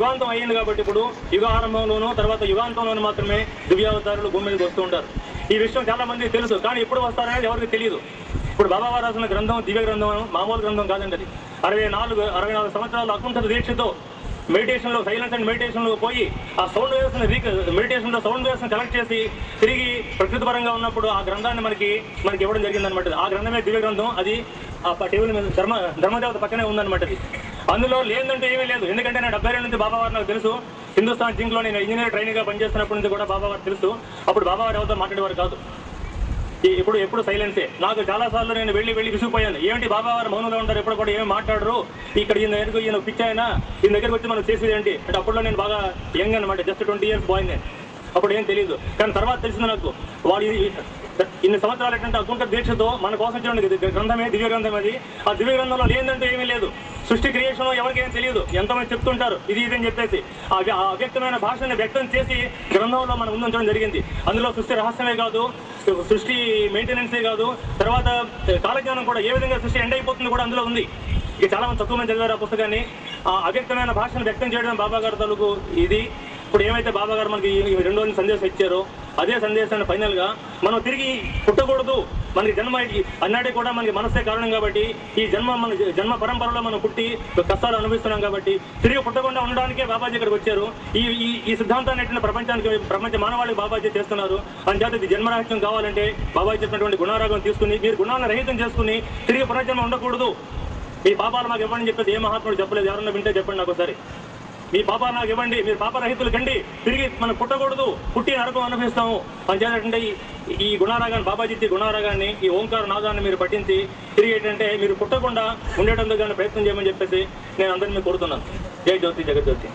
యుగాంతం అయ్యింది కాబట్టి ఇప్పుడు యుగ ఆరంభంలోనూ తర్వాత యుగాంతంలోనూ మాత్రమే దివ్యావతారులు భూమి మీదకి వస్తూ ఉంటారు. ఈ విషయం చాలా మందికి తెలుసు కానీ ఎప్పుడు వస్తారనేది ఎవరికి తెలియదు ఇప్పుడు బాబా రాసిన గ్రంథం దివ్య గ్రంథం మామూలు గ్రంథం కాదండి అది. అరవై నాలుగు అరవై నాలుగు సంవత్సరాలు అకుంఠ దీక్షతో మెడిటేషన్లో సైలెన్స్ అండ్ మెడిటేషన్లో పోయి ఆ సౌండ్ వేవ్స్ని మెడిటేషన్లో సౌండ్ వేవ్స్ని కలెక్ట్ చేసి తిరిగి ప్రకృతి పరంగా ఉన్నప్పుడు ఆ గ్రంథాన్ని మనకి మనకి ఇవ్వడం జరిగిందనమాట ఆ గ్రంథమే దివ్య గ్రంథం అది ఆ టేబుల్ మీద ధర్మ ధర్మదేవత పక్కనే ఉందన్నమాట అది. అందులో లేదంటే ఏమీ లేదు. ఎందుకంటే నేను డెబ్బై రెండు నుంచి బాబావారు నాకు తెలుసు. హిందుస్థాన్ జింక్లో నేను ఇంజనీర్ ట్రైనింగ్గా పనిచేస్తున్నప్పటి నుంచి కూడా బాబావారు తెలుసు. అప్పుడు బాబావారు ఎవరితో మాట్లాడేవారు కాదు. ఇప్పుడు ఎప్పుడు సైలెన్సే. నాకు చాలా సార్లు నేను వెళ్ళి వెళ్ళి విసిగిపోయాను. ఏమిటి బాబా వారు మౌనంలో ఉంటారు? ఎప్పుడు కూడా ఏమి మాట్లాడరు. ఇక్కడ ఈయన దగ్గరకు ఈయన పిచ్ అయినా ఈయన దగ్గరకు వచ్చి మనం చేసేది ఏంటి? అంటే అప్పుడు నేను బాగా యంగ్ అనమాట జస్ట్ ట్వంటీ ఇయర్స్ బాయ్ నేను అప్పుడు ఏం తెలియదు కానీ తర్వాత తెలిసింది నాకు. వాడు ఇన్ని సంవత్సరాలు ఏంటంటే అకుంఠ దీక్షతో మన కోసం ఇచ్చిన గ్రంథమే దివ్య గ్రంథం అది. ఆ దివ్య గ్రంథంలో లేదంటే ఏమీ లేదు. సృష్టి క్రియేషన్ ఎవరికి తెలియదు ఎంతమంది చెప్తుంటారు. ఇది ఇది అని చెప్పేసి. ఆ వ్య- అవ్యక్తమైన భాషని వ్యక్తం చేసి గ్రంథంలో మనం ముందుంచడం జరిగింది. అందులో సృష్టి రహస్యమే కాదు సృష్టి మెయింటెనెన్సే కాదు తర్వాత కాలజ్ఞానం కూడా ఏ విధంగా సృష్టి ఎండ్ అయిపోతుంది కూడా అందులో ఉంది. ఇక చాలా మంది తక్కువ మంది చదివారు ఆ పుస్తకాన్ని. ఆ అవ్యక్తమైన భాషను వ్యక్తం చేయడం బాబా గారి తాలూకు ఇది. ఇప్పుడు ఏమైతే బాబా గారు మనకి రెండు రోజుల సందేశం ఇచ్చారో అదే సందేశాన్ని ఫైనల్గా మనం తిరిగి పుట్టకూడదు. మనకి జన్మ అన్నాడే కూడా మనకి మనసే కారణం కాబట్టి ఈ జన్మ మన జన్మ పరంపరలో మనం పుట్టి కష్టాలు అనుభవిస్తున్నాం కాబట్టి తిరిగి పుట్టకుండా ఉండడానికే బాబాజీ ఇక్కడికి వచ్చారు. ఈ ఈ ఈ సిద్ధాంతాన్ని ఎట్టిన ప్రపంచానికి ప్రపంచ మానవాళికి బాబాజీ చేస్తున్నారు. అంచేత ఇది జన్మరహిత్యం కావాలంటే బాబాజీ చెప్పినటువంటి గుణారాగం తీసుకుని మీరు గుణాలను రహితం చేసుకుని తిరిగి పునర్జన్మ ఉండకూడదు. మీ పాపాలు మాకు ఇవ్వండి చెప్పేది ఏ మహాత్ముడు చెప్పలేదు. ఎవరన్నా వింటే చెప్పండి నాకు ఒకసారి. మీ పాప నాకు ఇవ్వండి మీరు పాపరహితులు కండి. తిరిగి మనం పుట్టకూడదు పుట్టి నరకం అనుభవిస్తాము. అని ఈ- గుణారాగాన్ని బాబాజీ గుణారాగాన్ని ఈ ఓంకార నాదాన్ని మీరు పఠించి తిరిగి ఏంటంటే మీరు పుట్టకుండా ఉండేటందుకు కానీ ప్రయత్నం చేయమని చెప్పేసి నేను అందరినీ కోరుతున్నాను. జై జ్యోతి జగజ్యోతి.